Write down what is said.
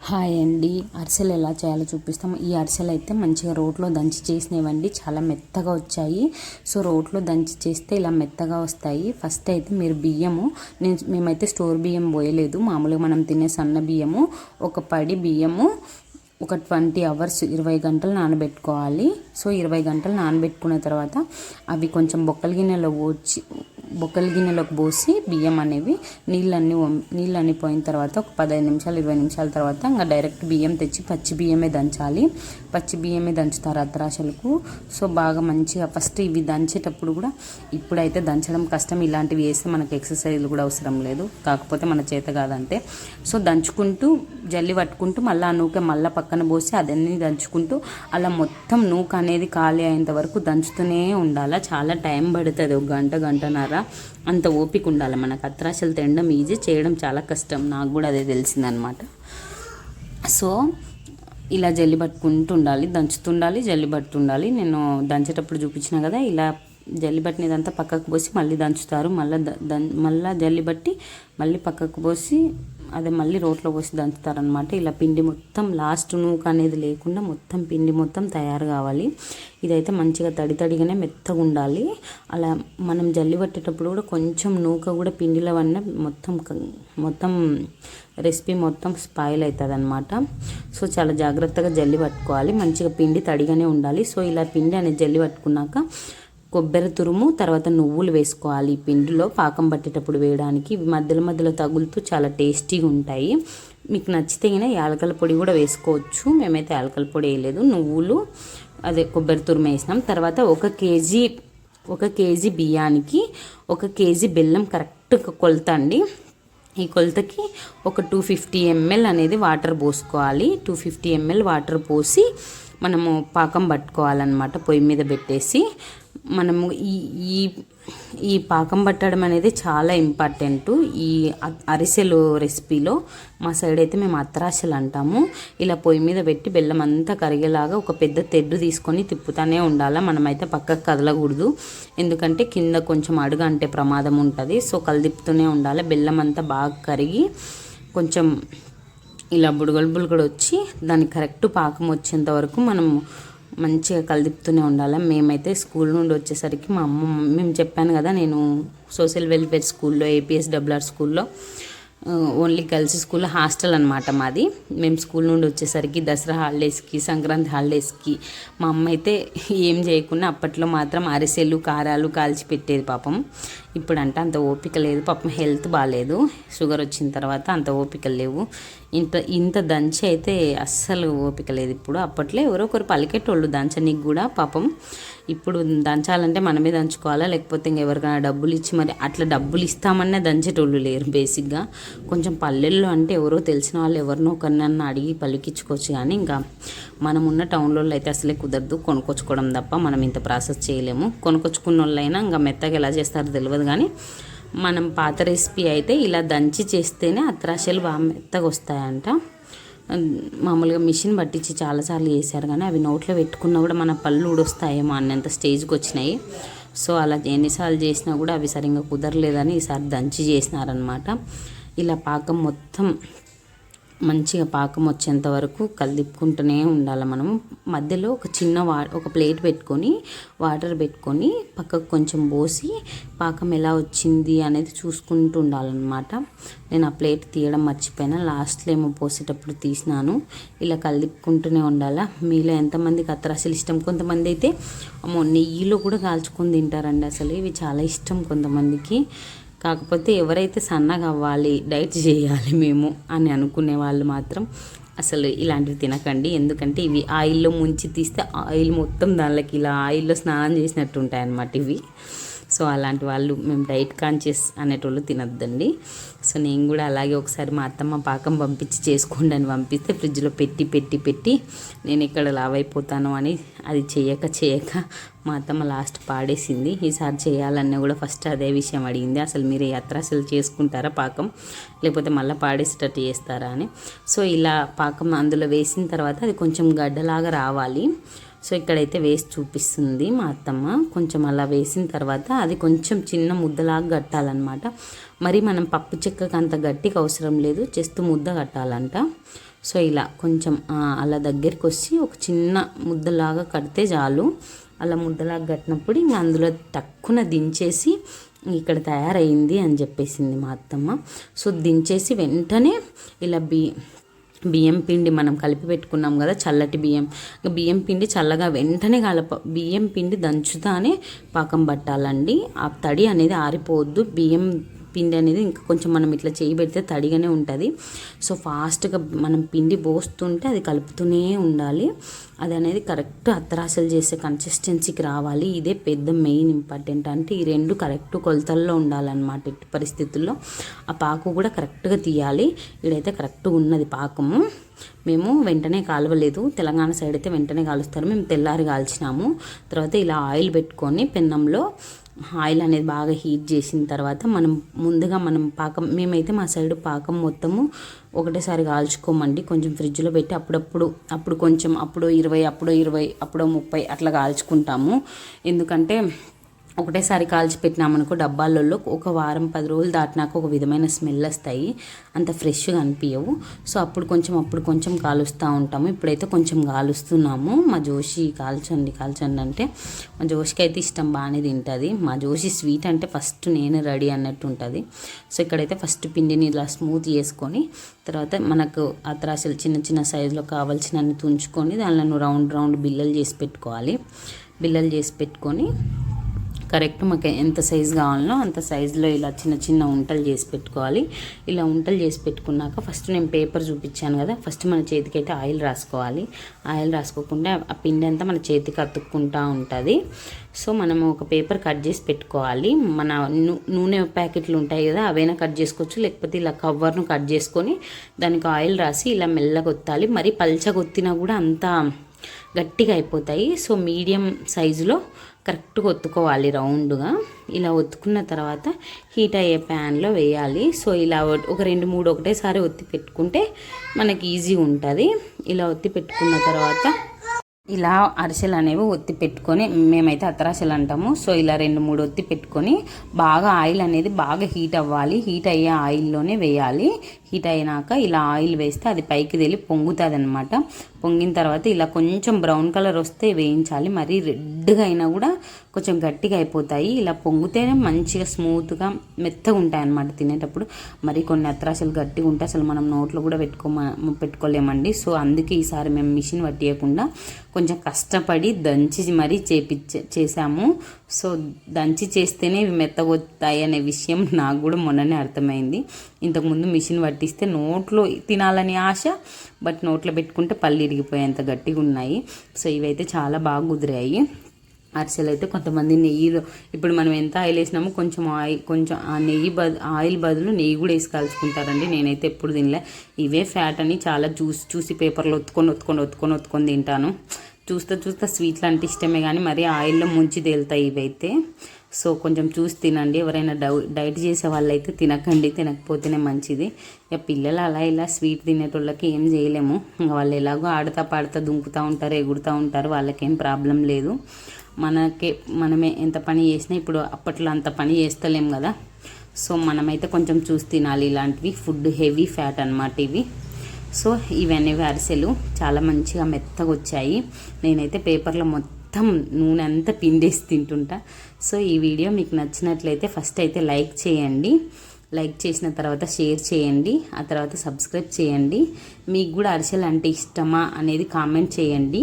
Hi అండి. అరిసెలు ఎలా చేయాలో చూపిస్తాం. ఈ అరిసెలు అయితే మంచిగా రోట్లో దంచి చేసినవండి. చాలా మెత్తగా వచ్చాయి. సో రోట్లో దంచి చేస్తే ఇలా మెత్తగా వస్తాయి. ఫస్ట్ అయితే మీరు బియ్యము నేను మేమైతే స్టోర్ బియ్యం పోయలేదు. మామూలుగా మనం తినే సన్న బియ్యము ఒక పడి బియ్యము ఒక ట్వంటీ అవర్స్ ఇరవై గంటలు నానబెట్టుకోవాలి. సో ఇరవై గంటలు నానబెట్టుకున్న తర్వాత అవి కొంచెం బొక్కల గిన్నెలో పోచి బొక్కల గిన్నెలోకి పోసి బియ్యం అనేవి నీళ్ళన్నీ నీళ్ళన్నీ పోయిన తర్వాత ఒక పదహైదు నిమిషాలు ఇరవై నిమిషాల తర్వాత ఇంకా డైరెక్ట్ బియ్యం తెచ్చి పచ్చి బియ్యమే దంచాలి. పచ్చి బియ్యమే దంచుతారు అత్రాశలకు సో బాగా మంచిగా ఫస్ట్ ఇవి దంచేటప్పుడు కూడా ఇప్పుడైతే దంచడం కష్టం. ఇలాంటివి వేస్తే మనకు ఎక్సర్సైజ్లు కూడా అవసరం లేదు. కాకపోతే మన చేత కాదంతే. సో దంచుకుంటూ జల్లి పట్టుకుంటూ మళ్ళీ ఆ నూక మళ్ళీ పక్కన పోసి అదన్నీ దంచుకుంటూ అలా మొత్తం నూక అనేది ఖాళీ అయ్యేంత వరకు దంచుతూనే ఉండాలి. చాలా టైం పడుతుంది. ఒక గంట గంటన్నర. అంత ఓపిక ఉండాలి మనకు. అత్రాశలు తినడం ఈజీ చేయడం చాలా కష్టం. నాకు కూడా అదే తెలిసిందనమాట. సో ఇలా జల్లి పట్టుకుంటూ ఉండాలి దంచుతుండాలి జల్లి పట్టుండాలి నేను దంచేటప్పుడు చూపించిన కదా ఇలా జల్లి పట్టినదంతా పక్కకు పోసి మళ్ళీ దంచుతారు. మళ్ళీ మళ్ళీ జల్లి బట్టి మళ్ళీ పక్కకు పోసి అదే మళ్ళీ రోట్లో పోసి దంచుతారనమాట ఇలా పిండి మొత్తం లాస్ట్ నూక అనేది లేకుండా మొత్తం పిండి మొత్తం తయారు కావాలి. ఇదైతే మంచిగా తడి తడిగానే మెత్తగా ఉండాలి. అలా మనం జల్లి పట్టేటప్పుడు కూడా కొంచెం నూక కూడా పిండిలో వన్న మొత్తం మొత్తం రెసిపీ మొత్తం స్పాయిల్ అవుతుంది అనమాట సో చాలా జాగ్రత్తగా జల్లి పట్టుకోవాలి. మంచిగా పిండి తడిగానే ఉండాలి. సో ఇలా పిండి అనేది జల్లి పట్టుకున్నాక కొబ్బరి తురుము తర్వాత నువ్వులు వేసుకోవాలి. ఈ పిండిలో పాకం పట్టేటప్పుడు వేయడానికి ఇవి మధ్యలో మధ్యలో తగులుతూ చాలా టేస్టీగా ఉంటాయి. మీకు నచ్చితే గిన యాలకల పొడి కూడా వేసుకోవచ్చు. మేమైతే యాలకల పొడి వేయలేదు. నువ్వులు అదే కొబ్బరి తురుము వేసినాం. తర్వాత ఒక కేజీ ఒక కేజీ బియ్యానికి ఒక కేజీ బెల్లం కరెక్ట్ కొలత అండి ఈ కొలతకి ఒక టూ ఫిఫ్టీ ఎంఎల్ అనేది వాటర్ పోసుకోవాలి. టూ ఫిఫ్టీ ఎంఎల్ వాటర్ పోసి మనము పాకం పట్టుకోవాలన్నమాట పొయ్యి మీద పెట్టేసి. మనము ఈ ఈ ఈ పాకం పట్టడం అనేది చాలా ఇంపార్టెంట్. ఈ అరిసెలు రెసిపీలో మా సైడ్ అయితే మేము అత్రాసెలు అంటాము. ఇలా పొయ్యి మీద పెట్టి బెల్లం అంతా కరిగేలాగా ఒక పెద్ద తెడ్డు తీసుకొని తిప్పుతూనే ఉండాలి. మనమైతే పక్కకు కదలకూడదు. ఎందుకంటే కింద కొంచెం అడుగు అంటే ప్రమాదం ఉంటుంది. సో కలదిప్పుతూనే ఉండాలి. బెల్లం అంతా బాగా కరిగి కొంచెం ఇలా బుడగలు బుడగలు వచ్చి దానికి కరెక్ట్ పాకం వచ్చేంత వరకు మనం మంచిగా కలిదిపుతూనే ఉండాలి. మేమైతే స్కూల్ నుండి వచ్చేసరికి మా అమ్మ మేము చెప్పాను కదా నేను సోషల్ వెల్ఫేర్ స్కూల్లో ఏపీఎస్ డబ్ల్యూఆర్ స్కూల్లో. ఓన్లీ గర్ల్స్ స్కూల్ హాస్టల్ అనమాట మాది. మేము స్కూల్ నుండి వచ్చేసరికి దసరా హాలిడేస్కి సంక్రాంతి హాలిడేస్కి మా అమ్మ అయితే ఏం చేయకుండా అప్పట్లో మాత్రం అరిసెలు కారాలు కాల్చి పెట్టేది పాపం. ఇప్పుడంటే అంత ఓపిక లేదు. పాపం హెల్త్ బాగాలేదు షుగర్ వచ్చిన తర్వాత అంత ఓపిక లేవు. ఇంత ఇంత దంచి అయితే అస్సలు ఓపిక లేదు ఇప్పుడు. అప్పట్లో ఎవరో ఒకరు పలికేటోళ్ళు దంచనీకి కూడా పాపం. ఇప్పుడు దంచాలంటే మనమే దంచుకోవాలా? లేకపోతే ఇంకెవరికైనా డబ్బులు ఇచ్చి మరి అట్లా డబ్బులు ఇస్తామన్నా దంచేటోళ్ళు లేరు బేసిక్గా. కొంచెం పల్లెల్లో అంటే ఎవరో తెలిసిన వాళ్ళు ఎవరినో ఒకరినన్నా అడిగి పలికించుకోవచ్చు కానీ ఇంకా మనం ఉన్న టౌన్లో అయితే అసలే కుదరదు కొనుక్కొచ్చుకోవడం తప్ప. మనం ఇంత ప్రాసెస్ చేయలేము. కొనుక్కొచ్చుకున్న వాళ్ళైనా ఇంకా మెత్తగా ఎలా చేస్తారో తెలియదు కానీ మనం పాత రెసిపీ అయితే ఇలా దంచి చేస్తేనే అత్రాశలు బాగా మెత్తగా వస్తాయంట. మామూలుగా మిషన్ పట్టించి చాలాసార్లు చేశారు కానీ అవి నోట్లో పెట్టుకున్నా కూడా మన పళ్ళు ఊడొస్తాయేమో అన్నంత స్టేజ్కి వచ్చినాయి. సో అలా ఎన్నిసార్లు చేసినా కూడా అవి సరిగ్గా కుదరలేదని ఈసారి దంచి చేసినారనమాట ఇలా పాకం మొత్తం మంచిగా పాకం వచ్చేంత వరకు కలిదిప్పుకుంటూనే ఉండాలి మనం మధ్యలో ఒక చిన్న వా ఒక ప్లేట్ పెట్టుకొని వాటర్ పెట్టుకొని పక్కకు కొంచెం పోసి పాకం ఎలా వచ్చింది అనేది చూసుకుంటూ ఉండాలన్నమాట. నేను ఆ ప్లేట్ తీయడం మర్చిపోయినా. లాస్ట్లో ఏమో పోసేటప్పుడు తీసినాను. ఇలా కలిపుకుంటూనే ఉండాలా? మీలో ఎంతమందికి అత్తరాసలు ఇష్టం? కొంతమంది అయితే అమ్మో నెయ్యిలో కూడా కాల్చుకొని తింటారండి అసలు. ఇవి చాలా ఇష్టం కొంతమందికి. కాకపోతే ఎవరైతే సన్నగా అవ్వాలి డైట్ చేయాలి మేము అని అనుకునే వాళ్ళు మాత్రం అసలు ఇలాంటివి తినకండి. ఎందుకంటే ఇవి ఆయిల్లో ముంచి తీస్తే ఆయిల్ మొత్తం దానిలోకి ఇలా ఆయిల్లో స్నానం చేసినట్టు ఉంటాయి అన్నమాట ఇవి. సో అలాంటి వాళ్ళు మేము డైట్ కాన్షియస్ అనేటోళ్ళు తినొద్దండి. సో నేను కూడా అలాగే ఒకసారి మా అత్తమ్మ పాకం పంపించి చేసుకోండి అని పంపిస్తే ఫ్రిడ్జ్లో పెట్టి పెట్టి పెట్టి నేను ఇక్కడ లావ్ అయిపోతాను అని అది చేయక చేయక మా అత్తమ్మ లాస్ట్ పాడేసింది. ఈసారి చేయాలన్నా కూడా ఫస్ట్ అదే విషయం అడిగింది. అసలు మీరు యాత్ర అసలు చేసుకుంటారా పాకం? లేకపోతే మళ్ళీ పాడేసేటట్టు చేస్తారా అని. సో ఇలా పాకం అందులో వేసిన తర్వాత అది కొంచెం గడ్డలాగా రావాలి. సో ఇక్కడైతే వేసి చూపిస్తుంది మా అత్తమ్మ. కొంచెం అలా వేసిన తర్వాత అది కొంచెం చిన్న ముద్దలాగా కట్టాలన్నమాట. మరి మనం పప్పు చెక్కకు అంత గట్టికి అవసరం లేదు జస్ట్ ముద్ద కట్టాలంట. సో ఇలా కొంచెం అలా దగ్గరికి వచ్చి ఒక చిన్న ముద్దలాగా కడితే చాలు. అలా ముద్దలాగా కట్టినప్పుడు ఇంకా అందులో తక్కువ దించేసి ఇక్కడ తయారైంది అని చెప్పేసింది మా అత్తమ్మ. సో దించేసి వెంటనే ఇలా బీ బియ్యం పిండి మనం కలిపి పెట్టుకున్నాం కదా చల్లటి బియ్యం. బియ్యం పిండి చల్లగా వెంటనే కలప బియ్యం పిండి దంచుతానే పాకం పట్టాలండి. ఆ తడి అనేది ఆరిపోవద్దు. బియ్యం పిండి అనేది ఇంకా కొంచెం మనం ఇట్లా చేయి పెడితే తడిగానే ఉంటుంది. సో ఫాస్ట్గా మనం పిండి పోస్తుంటే అది కలుపుతూనే ఉండాలి. అది అనేది కరెక్ట్ అత్తరాసలు చేసే కన్సిస్టెన్సీకి రావాలి. ఇదే పెద్ద మెయిన్ ఇంపార్టెంట్. అంటే ఈ రెండు కరెక్ట్ కొలతల్లో ఉండాలన్నమాట ఎట్టి పరిస్థితుల్లో. ఆ పాకు కూడా కరెక్ట్గా తీయాలి. ఇడైతే కరెక్ట్గా ఉన్నది పాకము. మేము వెంటనే కాలవలేదు. తెలంగాణ సైడ్ అయితే వెంటనే కాలుస్తారు. మేము తెల్లారి కాల్చినాము. తర్వాత ఇలా ఆయిల్ పెట్టుకొని పెన్నంలో ఆయిల్ అనేది బాగా హీట్ చేసిన తర్వాత మనం ముందుగా మనం పాకం మేమైతే మా సైడ్ పాకం మొత్తము ఒకటేసారి కాల్చుకోమండి. కొంచెం ఫ్రిడ్జ్లో పెట్టి అప్పుడప్పుడు అప్పుడు కొంచెం అప్పుడు ఇరవై అప్పుడు ఇరవై అప్పుడు ముప్పై అట్లా కాల్చుకుంటాము. ఎందుకంటే ఒకటేసారి కాల్చి పెట్టినామనుకో డబ్బాలలో ఒక వారం పది రోజులు దాటినాక ఒక విధమైన స్మెల్ వస్తాయి. అంత ఫ్రెష్గా అనిపించవు సో అప్పుడు కొంచెం అప్పుడు కొంచెం కాలుస్తూ ఉంటాము. ఇప్పుడైతే కొంచెం కాలుస్తున్నాము. మా జోషి కాల్చండి కాల్చండి అంటే మా జోషికి అయితే ఇష్టం బాగానే తింటుంది. మా జోషి స్వీట్ అంటే ఫస్ట్ నేను రెడీ అన్నట్టు ఉంటుంది. సో ఇక్కడైతే ఫస్ట్ పిండిని ఇలా స్మూత్ చేసుకొని తర్వాత మనకు అత్రాసలు చిన్న చిన్న సైజులో కావాల్సినన్ని తుంచుకొని దానిలో రౌండ్ రౌండ్ బిల్లలు చేసి పెట్టుకోవాలి. బిల్లలు చేసి పెట్టుకొని కరెక్ట్ మాకు ఎంత సైజు కావాలనో అంత సైజులో ఇలా చిన్న చిన్న ఉంటలు చేసి పెట్టుకోవాలి. ఇలా ఉంటలు చేసి పెట్టుకున్నాక ఫస్ట్ నేను పేపర్ చూపించాను కదా ఫస్ట్ మన చేతికి అయితే ఆయిల్ రాసుకోవాలి. ఆయిల్ రాసుకోకుండా ఆ పిండి అంతా మన చేతికి అతుక్కుంటూ ఉంటుంది. సో మనం ఒక పేపర్ కట్ చేసి పెట్టుకోవాలి. మన నూ- నూనె ప్యాకెట్లు ఉంటాయి కదా అవైనా కట్ చేసుకోవచ్చు లేకపోతే ఇలా కవర్ను కట్ చేసుకొని దానికి ఆయిల్ రాసి ఇలా మెల్లగొత్తాలి మరి పల్చగొత్తినా కూడా అంత గట్టిగా అయిపోతాయి. సో మీడియం సైజులో కరెక్ట్గా ఒత్తుకోవాలి రౌండ్గా. ఇలా ఒత్తుకున్న తర్వాత హీట్ అయ్యే ప్యాన్లో వేయాలి. సో ఇలా ఒక రెండు మూడు ఒకటేసారి ఒత్తి పెట్టుకుంటే మనకి ఈజీ ఉంటుంది. ఇలా ఒత్తి పెట్టుకున్న తర్వాత ఇలా అరిసెలు అనేవి ఒత్తి పెట్టుకొని మేమైతే అత్తరాసెలు అంటాము. సో ఇలా రెండు మూడు ఒత్తి పెట్టుకొని బాగా ఆయిల్ అనేది బాగా హీట్ అవ్వాలి. హీట్ అయ్యే ఆయిల్లోనే వేయాలి. హీట్ అయినాక ఇలా ఆయిల్ వేస్తే అది పైకి తెలి పొంగుతుంది అనమాట పొంగిన తర్వాత ఇలా కొంచెం బ్రౌన్ కలర్ వస్తే వేయించాలి. మరీ రెడ్గా అయినా కూడా కొంచెం గట్టిగా అయిపోతాయి. ఇలా పొంగితేనే మంచిగా స్మూత్గా మెత్తగా ఉంటాయి అన్నమాట తినేటప్పుడు. మరి కొన్ని అత్రాసలు గట్టిగా ఉంటే అసలు మనం నోట్లో కూడా పెట్టుకోమ పెట్టుకోలేమండి. సో అందుకే ఈసారి మేము మిషన్ పట్టియకుండా కొంచెం కష్టపడి దంచి మరీ చేపిచ్చే చేసాము సో దంచి చేస్తేనే ఇవి మెత్తగొత్తాయి అనే విషయం నాకు కూడా మొన్ననే అర్థమైంది. ఇంతకుముందు మిషన్ పట్టిస్తే నోట్లో తినాలని ఆశ బట్ నోట్లో పెట్టుకుంటే పళ్ళు ఇరిగిపోయేంత గట్టిగా ఉన్నాయి. సో ఇవైతే చాలా బాగా కుదిరాయి. అరిసెలు అయితే కొంతమంది నెయ్యిలో ఇప్పుడు మనం ఎంత ఆయిల్ వేసినామో కొంచెం ఆయిల్ కొంచెం ఆ నెయ్యి బదు ఆయిల్ బదులు నెయ్యి కూడా వేసి కాల్చుకుంటారండి. నేనైతే ఎప్పుడు తినలే. ఇవే ఫ్యాట్ అని చాలా చూసి చూసి పేపర్లో ఒత్తుకొని ఒత్తుకొని ఒత్తుకొని ఒత్తుకొని తింటాను. చూస్తే చూస్తే స్వీట్లు అంటే ఇష్టమే కానీ మరి ఆయిల్లో ముంచి తేలుతాయి ఇవైతే. సో కొంచెం చూసి తినండి. ఎవరైనా డౌ డైట్ చేసే వాళ్ళైతే తినకండి తినకపోతేనే మంచిది. ఇక పిల్లలు అలా ఇలా స్వీట్ తినేటోళ్ళకి ఏం చేయలేము. ఇంకా వాళ్ళు ఎలాగో ఆడుతా పాడుతా దుంకుతూ ఉంటారు ఎగురుతూ ఉంటారు వాళ్ళకేం ప్రాబ్లం లేదు. మనకే మనమే ఎంత పని చేసినా ఇప్పుడు అప్పట్లో అంత పని చేస్తలేం కదా. సో మనమైతే కొంచెం చూసి తినాలి. ఇలాంటివి ఫుడ్ హెవీ ఫ్యాట్ అన్నమాట ఇవి. సో ఇవన్నీ అరిసెలు చాలా మంచిగా మెత్తగా వచ్చాయి నేనైతే పేపర్లో మొత్తం నూనె అంతా పిండేసి తింటుంటా. సో ఈ వీడియో మీకు నచ్చినట్లయితే ఫస్ట్ అయితే లైక్ చేయండి. లైక్ చేసిన తర్వాత షేర్ చేయండి. ఆ తర్వాత సబ్స్క్రైబ్ చేయండి. మీకు కూడా అరిసెలు అంటే ఇష్టమా అనేది కామెంట్ చేయండి.